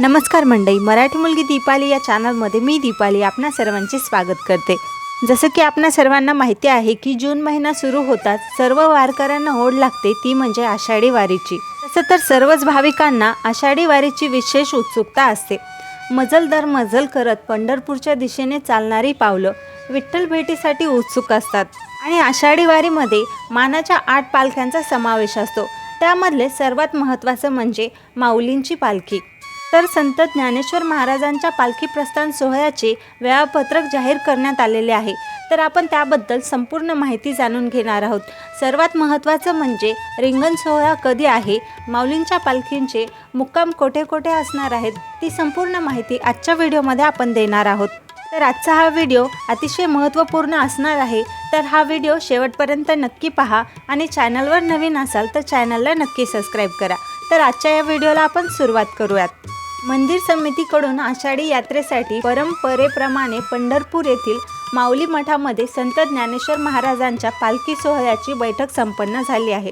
नमस्कार मंडई मराठी मुलगी दीपाली या चॅनलमध्ये मी दीपाली आपणा सर्वांचे स्वागत करते. जसं की आपणा सर्वांना माहिती आहे की जून महिना सुरू होताच सर्व वारकऱ्यांना ओढ लागते ती म्हणजे आषाढी वारीची. तसं तर सर्वच भाविकांना आषाढी वारीची विशेष उत्सुकता असते. मजल दर मजल करत पंढरपूरच्या दिशेने चालणारी पावलं विठ्ठल भेटीसाठी उत्सुक असतात. आणि आषाढी वारीमध्ये मानाच्या आठ पालख्यांचा समावेश असतो. त्यामधले सर्वात महत्त्वाचं म्हणजे माऊलींची पालखी. तर संत ज्ञानेश्वर महाराजांच्या पालखी प्रस्थान सोहळ्याचे वेळापत्रक जाहीर करण्यात आलेले आहे. तर आपण त्याबद्दल संपूर्ण माहिती जाणून घेणार आहोत. सर्वात महत्त्वाचं म्हणजे रिंगण सोहळा कधी आहे? माऊलींच्या पालखींचे मुक्काम कोठे कोठे असणार आहेत? ती संपूर्ण माहिती आजच्या व्हिडिओमध्ये आपण देणार आहोत. तर आजचा हा व्हिडिओ अतिशय महत्त्वपूर्ण असणार आहे. तर हा व्हिडिओ शेवटपर्यंत नक्की पहा आणि चॅनलवर नवीन असाल तर चॅनलला नक्की सबस्क्राईब करा. तर आजच्या या व्हिडिओला आपण सुरुवात करूयात. मंदिर समितीकडून आषाढी यात्रेसाठी परंपरेप्रमाणे पंढरपूर येथील माऊली मठामध्ये संत ज्ञानेश्वर महाराजांच्या पालखी सोहळ्याची बैठक संपन्न झाली आहे.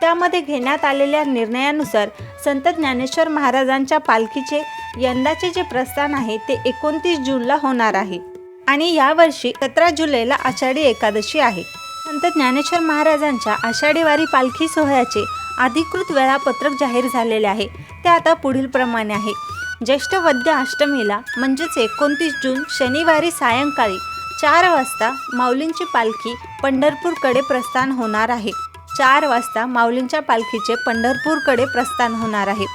त्यामध्ये घेण्यात आलेल्या निर्णयानुसार संत ज्ञानेश्वर महाराजांच्या पालखीचे यंदाचे जे प्रस्थान आहे ते एकोणतीस जूनला होणार आहे आणि यावर्षी सतरा जुलैला आषाढी एकादशी आहे. संत ज्ञानेश्वर महाराजांच्या आषाढीवारी पालखी सोहळ्याचे अधिकृत वेळापत्रक जाहीर झालेले आहे. ते आता पुढील प्रमाणे आहे. ज्येष्ठ वद्य अष्टमीला म्हणजेच एकोणतीस जून शनिवारी सायंकाळी चार वाजता माऊलींची पालखी पंढरपूरकडे प्रस्थान होणार आहे. चार वाजता माऊलींच्या पालखीचे पंढरपूरकडे प्रस्थान होणार आहे.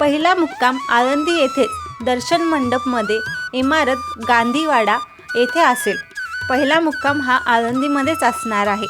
पहिला मुक्काम आळंदी येथे दर्शन मंडपमध्ये इमारत गांधीवाडा येथे असेल. पहिला मुक्काम हा आळंदीमध्येच असणार आहे.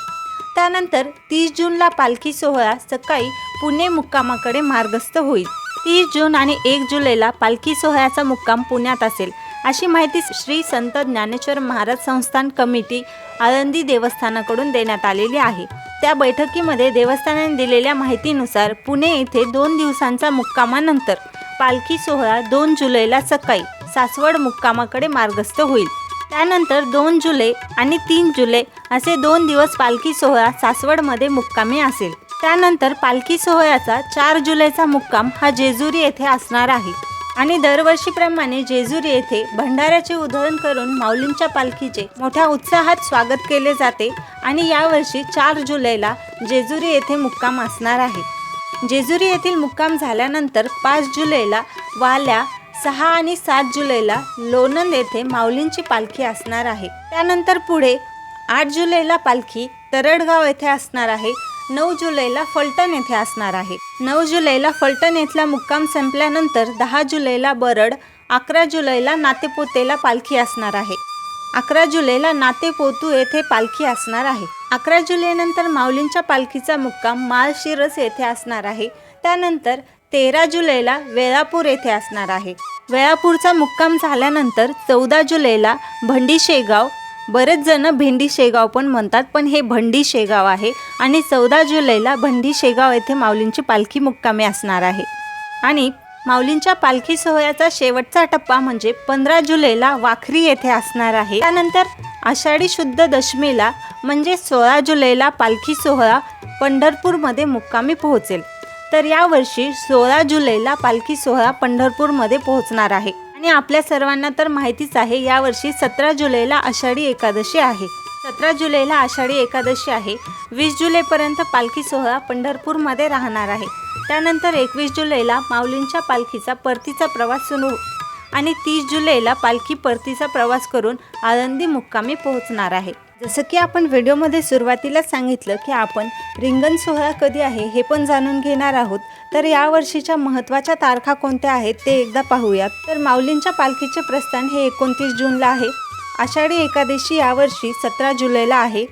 त्यानंतर तीस जूनला पालखी सोहळा सकाळी पुणे मुक्कामाकडे मार्गस्थ होईल. तीस जून आणि एक जुलैला पालखी सोहळ्याचा मुक्काम पुण्यात असेल. अशी माहिती श्री संत ज्ञानेश्वर महाराज संस्थान कमिटी आळंदी देवस्थानाकडून देण्यात आलेली आहे. त्या बैठकीमध्ये देवस्थानाने दिलेल्या माहितीनुसार पुणे येथे दोन दिवसांचा मुक्कामानंतर पालखी सोहळा दोन जुलैला सकाळी सासवड मुक्कामाकडे मार्गस्थ होईल. त्यानंतर दोन जुलै आणि तीन जुलै असे दोन दिवस पालखी सोहळा सासवडमध्ये मुक्कामी असेल. त्यानंतर पालखी सोहळ्याचा चार जुलैचा मुक्काम हा जेजुरी येथे असणार आहे. आणि दरवर्षीप्रमाणे जेजुरी येथे भंडाऱ्याचे उधळण करून माऊलींच्या पालखीचे मोठ्या उत्साहात स्वागत केले जाते आणि यावर्षी चार जुलैला जेजुरी येथे मुक्काम असणार आहे. जेजुरी येथील मुक्काम झाल्यानंतर पाच जुलैला वाल्या सहा आणि सात जुलैला लोणंद येथे माऊलींची पालखी असणार आहे. त्यानंतर पुढे आठ जुलैला पालखी तरडगाव येथे असणार आहे. नऊ जुलैला फलटण येथे असणार आहे. नऊ जुलैला फलटण येथला मुक्काम संपल्यानंतर दहा जुलैला बरड अकरा जुलैला नातेपोतेला पालखी असणार आहे. अकरा जुलैला नातेपोतू येथे पालखी असणार आहे. अकरा जुलैनंतर माऊलींच्या पालखीचा मुक्काम माळशिरस येथे असणार आहे. त्यानंतर तेरा जुलैला वेळापूर येथे असणार आहे. वेळापूरचा मुक्काम झाल्यानंतर चौदा जुलैला भंडी शेगाव बरेच जण भेंडी शेगाव पण म्हणतात पण हे भंडी शेगाव आहे आणि चौदा जुलैला भंडी शेगाव येथे माऊलींची पालखी मुक्कामी असणार आहे. आणि माऊलींच्या पालखी सोहळ्याचा शेवटचा टप्पा म्हणजे पंधरा जुलैला वाखरी येथे असणार आहे. त्यानंतर आषाढी शुद्ध दशमीला म्हणजे सोळा जुलैला पालखी सोहळा पंढरपूरमध्ये मुक्कामी पोहोचेल. तर यावर्षी सोळा जुलैला पालखी सोहळा पंढरपूरमध्ये पोहोचणार आहे. आणि आपल्या सर्वांना तर माहितीच आहे यावर्षी सतरा जुलैला आषाढी एकादशी आहे. सतरा जुलैला आषाढी एकादशी आहे. वीस जुलैपर्यंत पालखी सोहळा पंढरपूरमध्ये राहणार आहे. त्यानंतर एकवीस जुलैला माऊलींच्या पालखीचा परतीचा प्रवास सुरू आणि तीस जुलैला पालखी परतीचा प्रवास करून आळंदी मुक्कामी पोहोचणार आहे. जसं की आपण व्हिडिओमध्ये सुरुवातीला सांगितलं की आपण रिंगण सोहळा कधी आहे हे पण जाणून घेणार आहोत. तर यावर्षीच्या महत्त्वाच्या तारखा कोणत्या आहेत ते एकदा पाहूयात. तर माऊलींच्या पालखीचे प्रस्थान हे एकोणतीस जूनला आहे. आषाढी एकादशी यावर्षी सतरा जुलैला आहे.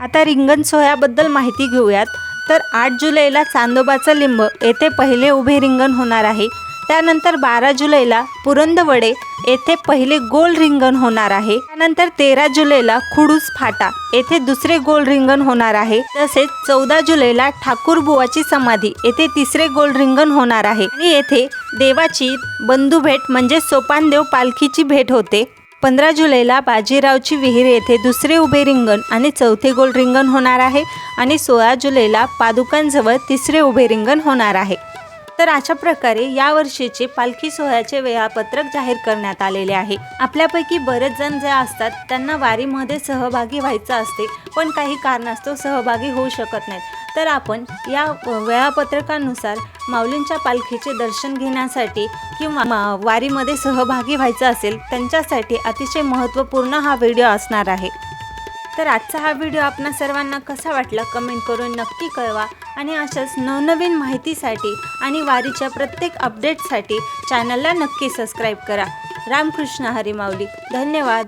आता रिंगण सोहळ्याबद्दल माहिती घेऊयात. तर आठ जुलैला चांदोबाचं लिंब येथे पहिले उभे रिंगण होणार आहे. त्यानंतर बारा जुलैला पुरंदवडे येथे पहिले गोल रिंगण होणार आहे. त्यानंतर तेरा जुलैला खुडूस फाटा येथे दुसरे गोल रिंगण होणार आहे. तसेच चौदा जुलैला ठाकूरबुवाची समाधी येथे तिसरे गोल रिंगण होणार आहे. आणि येथे देवाची बंधुभेट म्हणजे सोपानदेव पालखीची भेट होते. पंधरा जुलैला बाजीरावची विहीर येथे दुसरे उभे रिंगण आणि चौथे गोल रिंगण होणार आहे. आणि सोळा जुलैला पादुकांजवळ तिसरे उभे रिंगण होणार आहे. तर अशा प्रकारे या वर्षीचे पालखी सोहळ्याचे वेळापत्रक जाहीर करण्यात आलेले आहे. आपल्यापैकी बरेच जण जे असतात त्यांना वारीमध्ये सहभागी व्हायचं असते पण काही कारणास्तव सहभागी होऊ शकत नाहीत. तर आपण या वेळापत्रकानुसार माऊलींच्या पालखीचे दर्शन घेण्यासाठी किंवा मा- वारीमध्ये सहभागी व्हायचं असेल त्यांच्यासाठी अतिशय महत्त्वपूर्ण हा व्हिडिओ असणार आहे. तर आजचा हा व्हिडिओ आपणा सर्वांना कसा वाटला कमेंट करून नक्की कळवा. आणि अशाच नवनवीन माहितीसाठी आणि वारीच्या प्रत्येक अपडेटसाठी चॅनलला नक्की सबस्क्राईब करा. रामकृष्ण हरी माऊली. धन्यवाद.